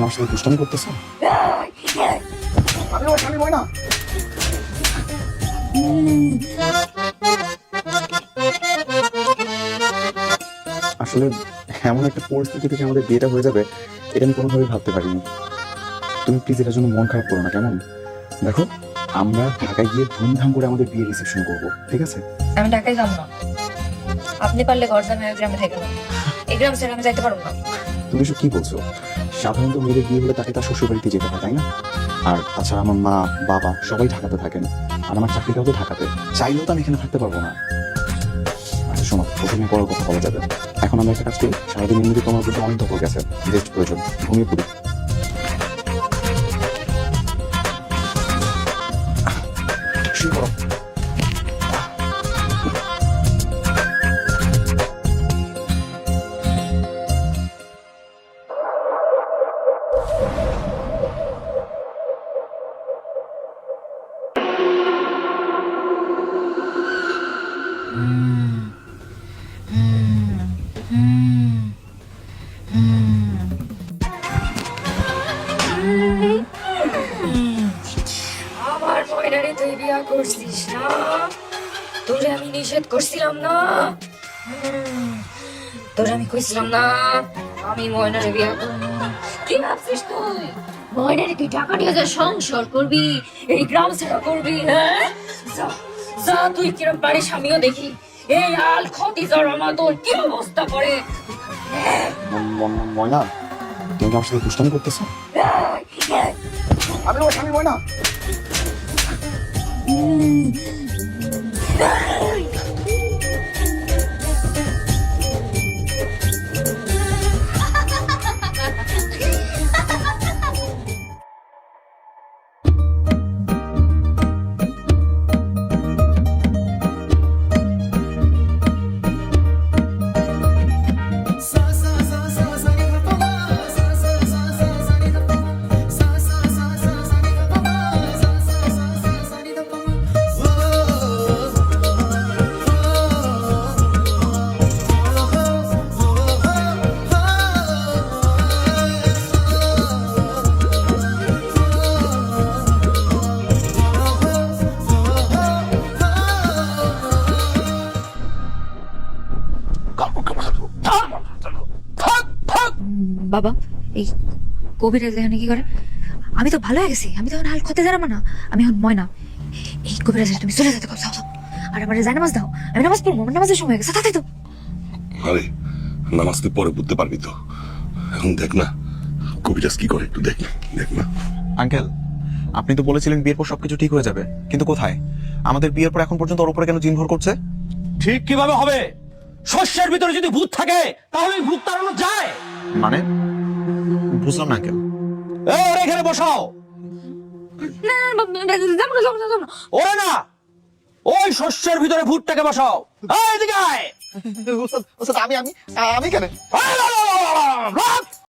তুমি আমার সাথে দুষ্টামি করতেছো? আসলে এমন একটা পরিস্থিতি থেকে আমাদের বিয়েটা হয়ে যাবে এটা আমি কোনোভাবেই ভাবতে পারিনি। তুমি প্লিজ এটার জন্য মন খারাপ করো না কেমন? দেখো আমরা ঢাকায় গিয়ে ধুমধাম করে আমাদের বিয়ে রিসেপশন করব ঠিক আছে? আমি ঢাকায় যাব না। আপনি পারলে ওই গ্রামে থেকে এই গ্রাম ছেড়ে আমি যাইতে পারব না। তুমি এসব কি বলছো? সাধারণত মেয়েদের বিয়ে হলে তাকে তার শ্বশুর বাড়িতে যেতে হয়, তাই না? আর তাছাড়া আমার মা, বাবা সবাই ঢাকাতে থাকেন, আর আমার চাকরিটাও তো ঢাকাতে। চাইলেও তো আমি এখানে থাকতে পারব না। আচ্ছা শোনো প্রথমে করার কথা বলা যাবে এখন আমরা একটা কাজ করি সারাদিন এমনিতে তোমার প্রতি অনেক ধকল গেছে, রেস্ট প্রয়োজন ঘুমিয়ে পড়ি। আমার ময়নারে তুই বিয়া করছিস না? তোরে আমি নিষেধ করছিলাম না। তোরে আমি কইছিলাম না, আমি ময়নারে বিয়া করব। কি ভাবছিস তুই? ময়নারে তুই টাকা নিয়ে সংসার করবি, এই গ্রাম ছেড়া করবি হ্যাঁ? যা তুই কিরম পারিস আমিও দেখি। এই আল ক্ষতি জ্বর আমার তোর কি অবস্থা করে? ময়না, তুমি আমার সাথে দুষ্টামি করতেছো? আমি ওর স্বামী ময়না। বাবা এই কবিরাজ এখানে কি করে? আমি তো ভালো হয়ে গেছি আমি তো এখন হাল ক্ষতি জানাব না আমি এখন ময়না। এই কবিরাজের তুমি চলে যেতে কথা আর আমার জায় নামাজ দাও আমি নামাজ পড়ব আমার নামাজের সময় হয়ে গেছে তাতে তো। আরে নামাজ তুই পরে বুঝতে পারবি তো। এখন দেখ না কবিরাজ কি করে একটু দেখ না দেখ না। আঙ্কেল আপনি তো বলেছিলেন বিয়ের পর সবকিছু ঠিক হয়ে যাবে কিন্তু কোথায়? আমাদের বিয়ের পর এখন পর্যন্ত ওর উপরে কেন জিন ভর করছে? ঠিক কীভাবে হবে? শস্যের ভিতরে যদি ভূত থাকে তাহলে ভূত তাড়ানো যায় মানে বুঝলাম না কেন ওরে এখানে বসাও না না, না, না, যাব না, যাব না, যাব না। ওরে না ওই শস্যের ভিতরে ভূতটাকে বসাও এদিকে আয় আমি আমি আমি কেন